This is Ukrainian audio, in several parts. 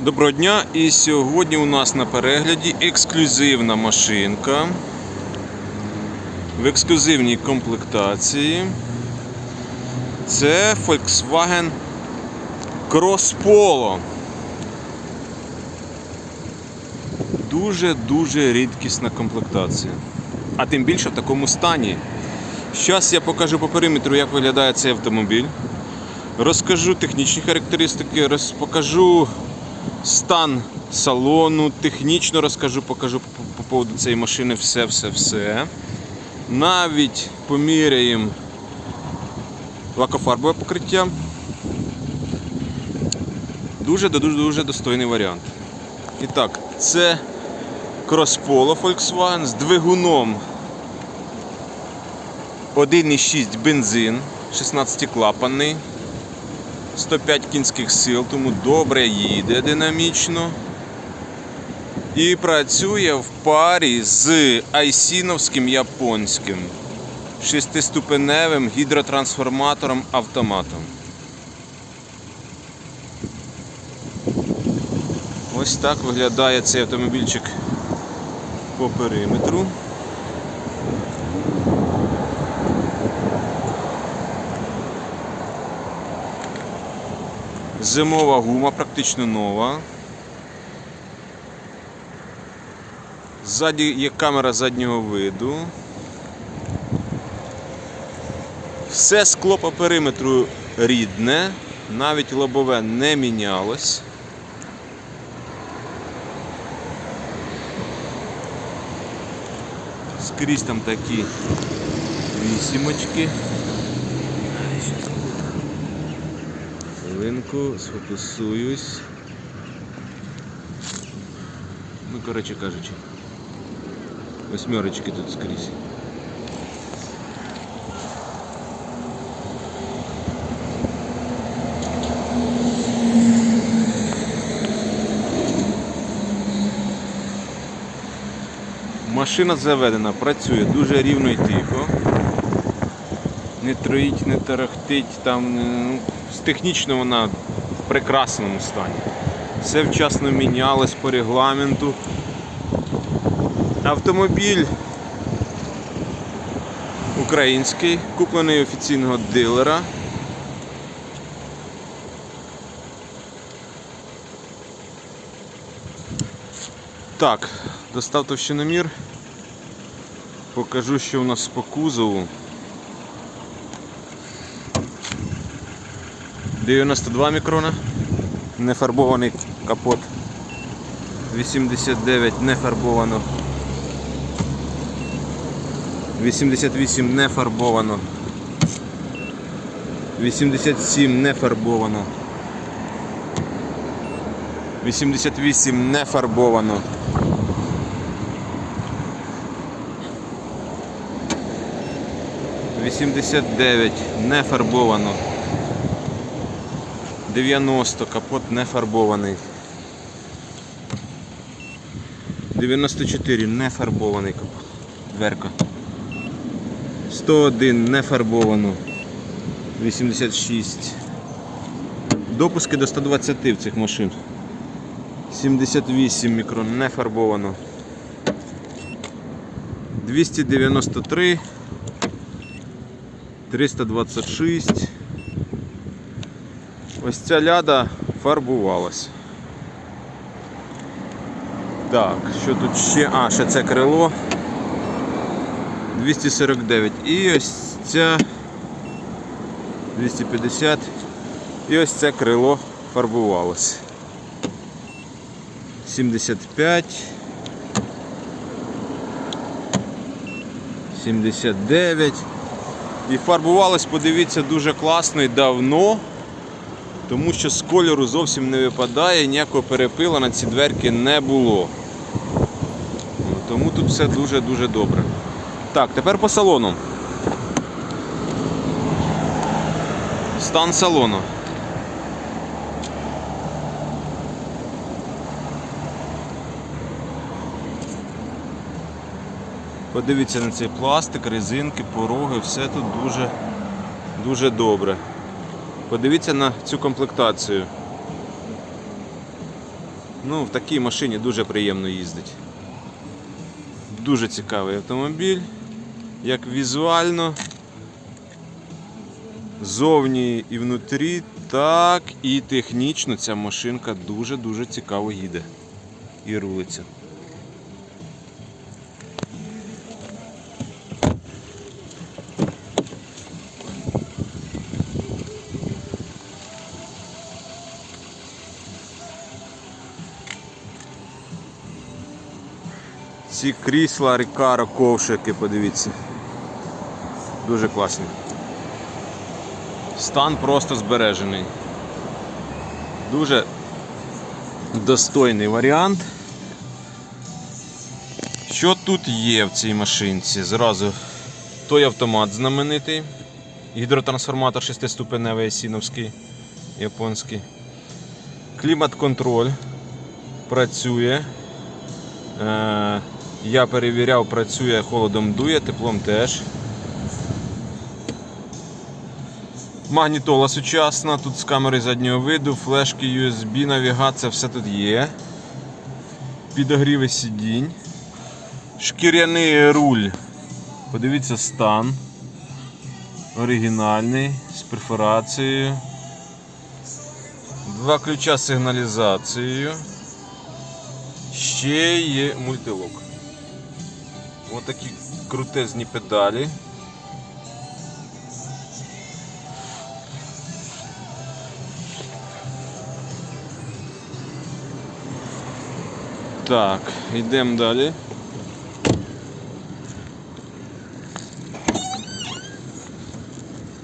Доброго дня! І сьогодні у нас на перегляді ексклюзивна машинка в ексклюзивній комплектації. Це Volkswagen Cross Polo. Дуже-дуже рідкісна комплектація. А тим більше в такому стані. Зараз я покажу по периметру, як виглядає цей автомобіль. Розкажу технічні характеристики, покажу стан салону, технічно розкажу, покажу по, по поводу цієї машини все-все-все. Навіть поміряємо лакофарбове покриття. Дуже дуже дуже достойний варіант. І так, це Polo Volkswagen з двигуном 1,6 бензин, 16-клапанний. 105 кінських сил, тому добре їде динамічно. І працює в парі з айсіновським японським шестиступеневим гідротрансформатором автоматом. Ось так виглядає цей автомобільчик по периметру. Зимова гума практично нова. Ззаді є камера заднього виду. Все скло по периметру рідне, навіть лобове не мінялось. Скрізь там такі вісімочки. Хвилинку, сфокусуюсь. Ну, коротше кажучи, восьмерочки тут скрізь. Машина заведена, працює дуже рівно і тихо. Не троїть, не тарахтить, там ну, технічно вона в прекрасному стані. Все вчасно мінялось по регламенту. Автомобіль український, куплений офіційного дилера. Так, достав товщиномір. Покажу, що у нас по кузову. 92 мікрона, нефарбований капот. 89 не фарбовано. 88 не фарбовано. 87 не фарбовано. 88 не фарбовано. Вісімдесят дев'ять не фарбовано. 90 капот не фарбований. 94 не фарбований капот. Дверка. 101 не фарбовано. 86. Допуски до 120 в цих машин. 78 мікрон не фарбовано. 293. 326. Ось ця ляда фарбувалась. Так, що тут ще? А, ще це крило. 249. І ось ця 250. І ось це крило фарбувалось. 75. 79. І фарбувалось, подивіться, дуже класно і давно тому що з кольору зовсім не випадає, ніякого перепила на ці дверки не було. Ну, Тому тут все дуже-дуже добре. Так, тепер по салону. Стан салону. Подивіться на цей пластик, резинки, пороги, все тут дуже, дуже добре. Подивіться на цю комплектацію. Ну, в такій машині дуже приємно їздить. Дуже цікавий автомобіль, як візуально, зовні і внутрі, так і технічно ця машинка дуже-дуже цікаво їде і рулиться. Ці крісла Рікаро ковшики, подивіться. Дуже класні. Стан просто збережений. Дуже достойний варіант. Що тут є в цій машинці? Зразу той автомат знаменитий. Гідротрансформатор 6-ступеневий сіновський, японський. Клімат-контроль працює. Я перевіряв, працює, холодом дує, теплом теж. Магнітола сучасна, тут з камери заднього виду, флешки USB, навігація, все тут є. Підогріви сидінь. Шкіряний руль. Подивіться стан. Оригінальний, з перфорацією. Два ключа з сигналізацією. Ще є мультилок. Ось такі крутезні педалі. Так, йдемо далі.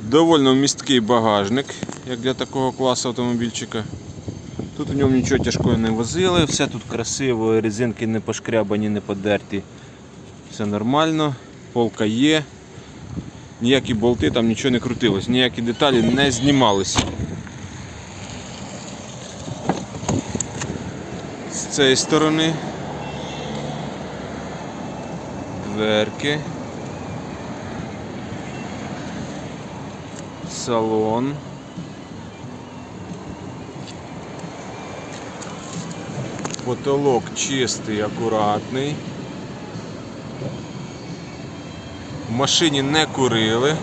Довольно місткий багажник, як для такого класу автомобільчика. Тут в ньому нічого тяжкого не возили, все тут красиво, резинки не пошкрябані, не подерті. Все нормально, полка є. Ніякі болти там нічого не крутилось, ніякі деталі не знімалися. З цієї сторони дверки. Салон. Потолок чистий, акуратний. Машині не курили.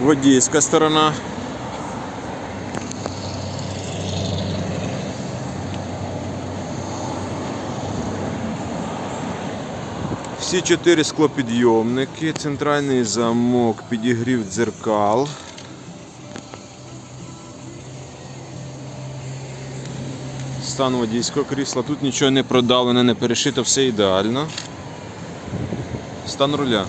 Водійська сторона. Всі чотири склопідйомники, центральний замок, підігрів дзеркал. Стан водійського крісла. Тут нічого не продавлене, не перешито, все ідеально. Стан руля.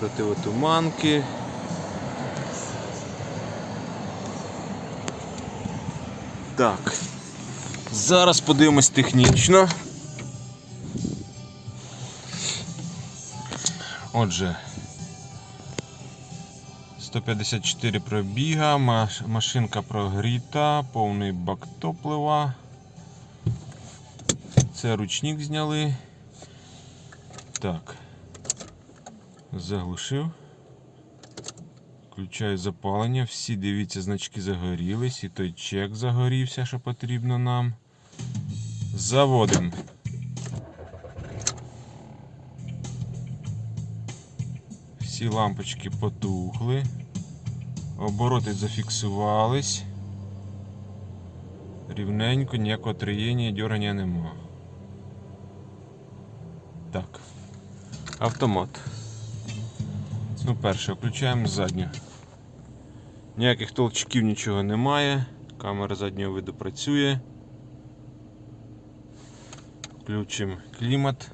Противотуманки. Так. Зараз подивимось технічно. Отже, 154 пробіга, машинка прогріта, повний бак топлива. Це ручник зняли. Так. Заглушив. Включаю запалення. Всі дивіться, значки загорілись. І той чек загорівся, що потрібно нам. Заводимо. Всі лампочки потухли. Обороти зафіксувались. Рівненько, ніякого триєння, дьорання нема. Так. Автомат. Ну, перше, включаємо задню. Ніяких толчків нічого немає. Камера заднього виду працює. Включимо клімат.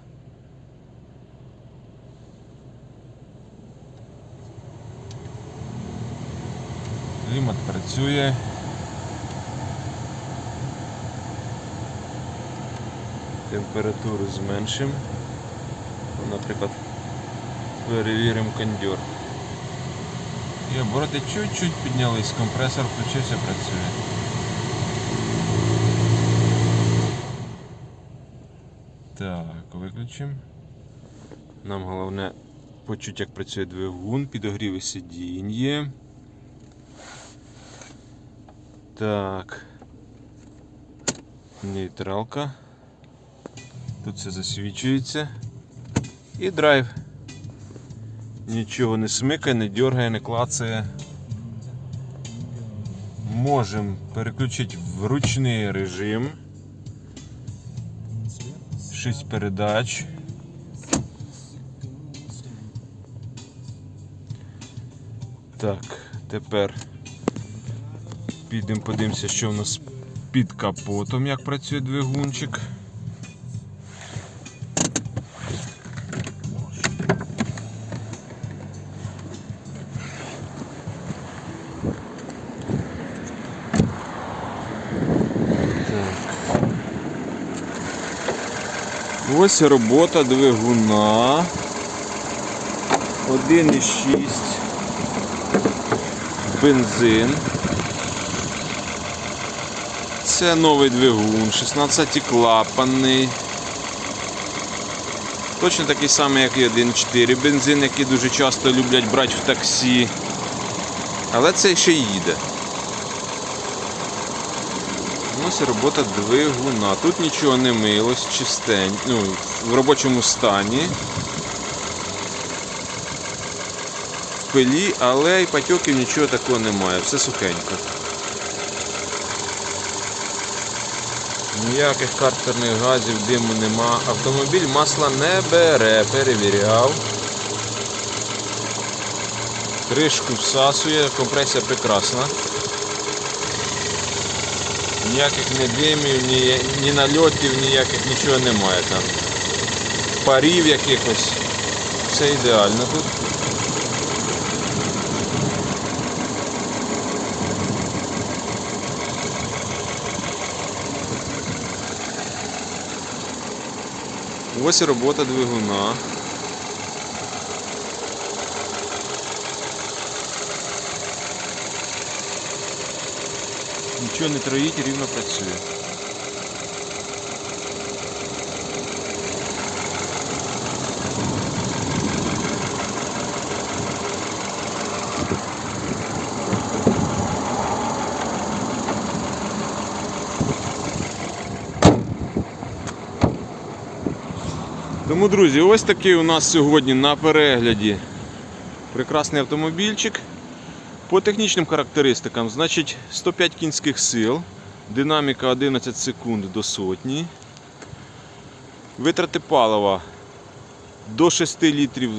Клімат працює. Температуру зменшимо. Наприклад, перевіримо кондьор. І обороти чуть-чуть піднялись, компресор включився, працює. Так, виключимо. Нам головне почути, як працює двигун, підогріви сидінь є. Так. Нейтралка. Тут все засвічується. І драйв. Нічого не смикає, не дергає, не клацає. Можемо переключити в ручний режим. 6 передач. Так, тепер підемо подивимося, що в нас під капотом, як працює двигунчик. Ось робота двигуна. 1,6 бензин. Це новий двигун, 16 клапанний. Точно такий самий, як і 1.4 бензин, який дуже часто люблять брати в таксі. Але це ще їде. Ось робота двигуна. Тут нічого не милось, чистень, ну, в робочому стані. В пилі, але й патьоків нічого такого немає, все сухенько. Ніяких картерних газів, диму нема. Автомобіль масла не бере, перевіряв. Кришку всасує, компресія прекрасна. Ніяких ні димів, ні, ні нальотів, ніяких нічого немає там. Парів якихось. Все ідеально тут. Ось і робота двигуна. Нічого не троїть, рівно працює. Тому, друзі, ось такий у нас сьогодні на перегляді прекрасний автомобільчик. По технічним характеристикам, значить 105 кінських сил, динаміка 11 секунд до сотні. Витрати палива до 6 літрів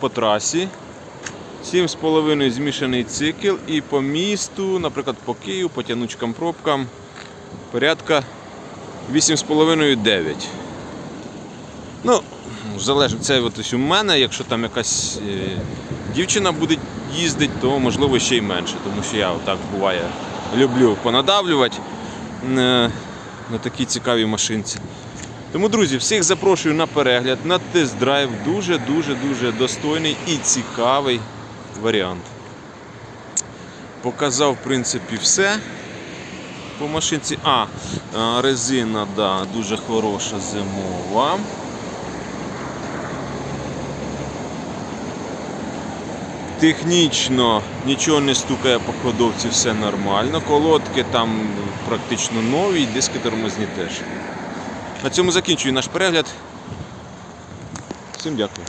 по трасі. 7,5 змішаний цикл і по місту, наприклад, по Києву, по тянучкам пробкам, порядка 8,5-9. Ну, залежить це от у мене, якщо там якась е, дівчина буде їздити, то можливо ще й менше, тому що я так буває люблю понадавлювати е, на такій цікавій машинці. Тому, друзі, всіх запрошую на перегляд, на тест-драйв. Дуже-дуже дуже достойний і цікавий варіант. Показав, в принципі, все по машинці. А, резина, да, дуже хороша зимова. Технічно нічого не стукає по ходовці, все нормально. Колодки там практично нові, диски тормозні теж. На цьому закінчую наш перегляд. Всім дякую.